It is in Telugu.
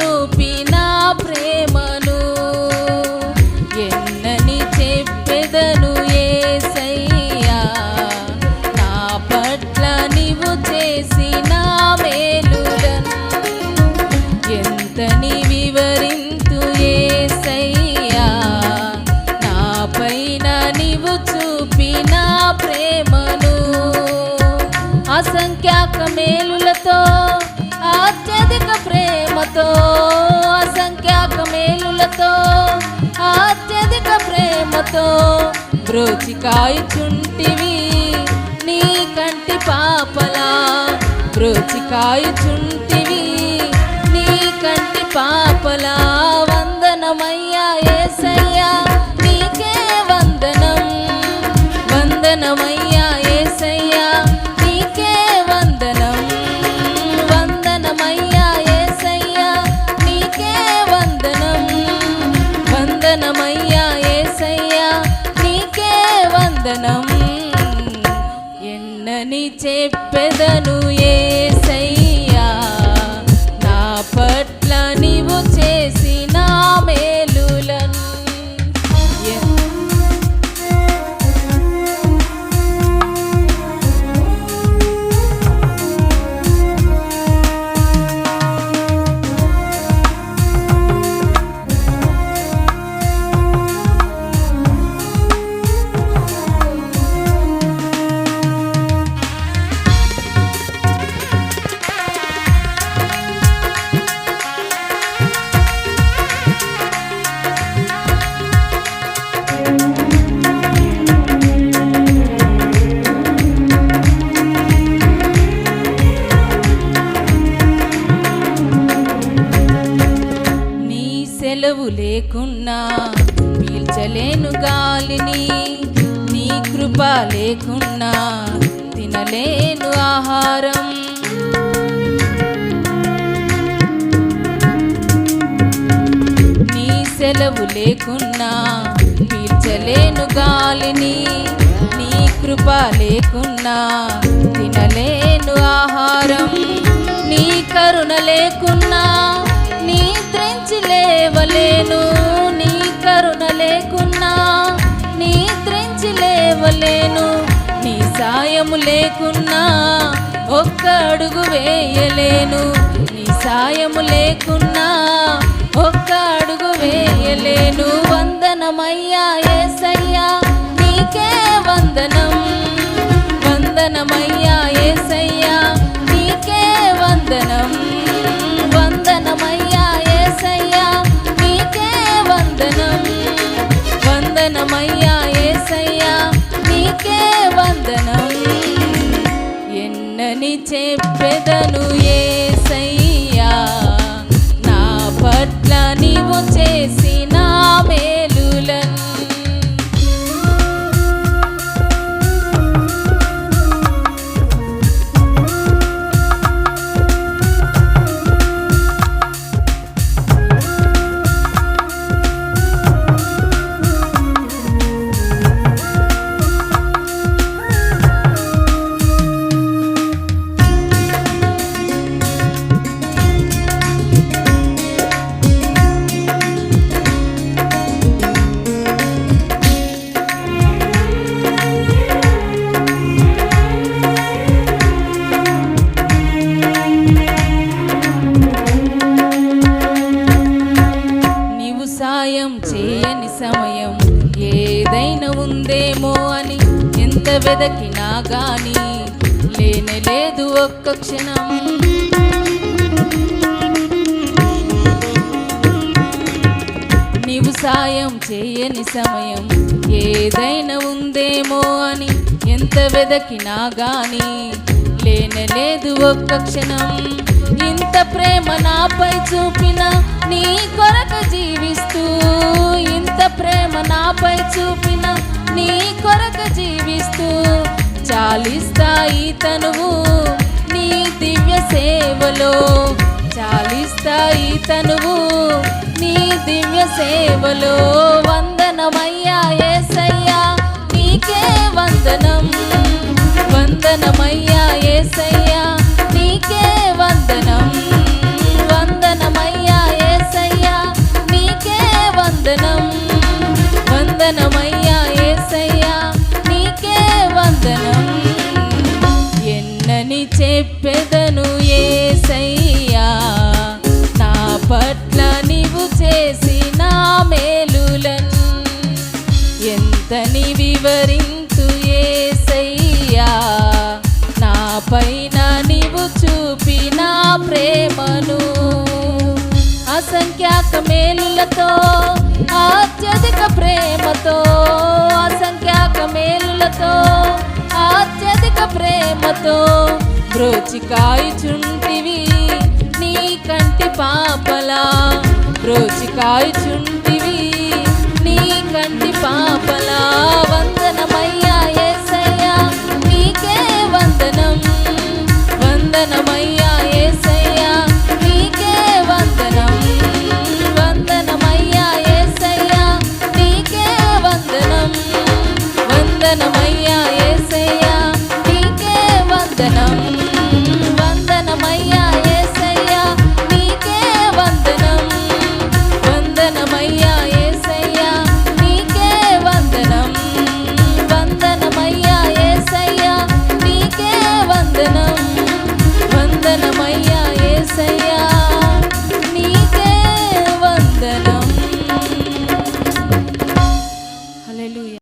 చూపిన ప్రేమను ఎన్నని చెప్పెదను ఏసయ్యా. నా పట్ల నీవు చేసిన మేలులను ఎంతని వివరింతు ఏసయ్యా. నా పైన నీవు చూపిన ప్రేమను అసంఖ్యాక మేలులతో అత్యధిక ప్రేమతో బ్రోచికాయుచుంటివి నీ కంటి పాపలా. బ్రోచికాయుచుంటివి నీ కంటి పాపలా. చెప్పెదను ఏసయ్యా కృప లేకున్నా తినలేను ఆహారం. నీ సెలవు లేకున్నా పీల్చలేను గాలిని. నీ కృప లేకున్నా తినలేను ఆహారం. నీ కరుణ లేకున్నా నీ లేవలేను. నీ కరుణ లేకున్నా లేకున్నా ఒక్క అడుగు వేయలేను. నీ సాయము లేకున్నా ఒక్క అడుగు వేయలేను. వందనమయ్యా ఏసయ్యా నీకే వందనం. వందనమయ్యా ఏసయ్యా నీకే వందనం. వందనమయ్యా ఏసయ్యా నీకే వందనం. వందనమయ్యా ఏసయ్యా నీకే వందనం. ఎన్నని చెప్పెదను ఏసయ్యా. నా పట్ల నీవు చేసి సహాయం సాయం చేయని సమయం. ఏదైనా ఉందేమో అని ఎంత వెదకినా గాని లేనే లేదు ఒక్క క్షణం. నీవు సాయం చేయని సమయం. ఏదైనా ఉందేమో అని ఎంత వెదకినా గాని లేనలేదు ఒక్క క్షణం. ఇంత ప్రేమ నాపై చూపిన నీ కొరకు జీవిస్తూ ఇంత ప్రేమ నాపై చూపిన నీ కొరకు జీవిస్తూ చాలిస్తాయి తనువు నీ దివ్య సేవలో చాలిస్తాయి తనువు నీ దివ్య సేవలో. వందనమయ్యా ఏసయ్యా నీకే వందనం. వందనమయ్యా ఏసయ్యా చెప్పెదను ఏసయ్యా. నా పట్ల నీవు చేసిన మేలులన్ ఎంతని వివరింతు ఏసయ్యా. నా పైన నీవు చూపిన ప్రేమను అసంఖ్యాక మేలులతో అత్యధిక ప్రేమతో అసంఖ్యాక మేలులతో అత్యధిక ప్రేమతో బ్రోచికాయుచుంటివి నీ కంటి పాపలా. బ్రోచికాయుచుంటివి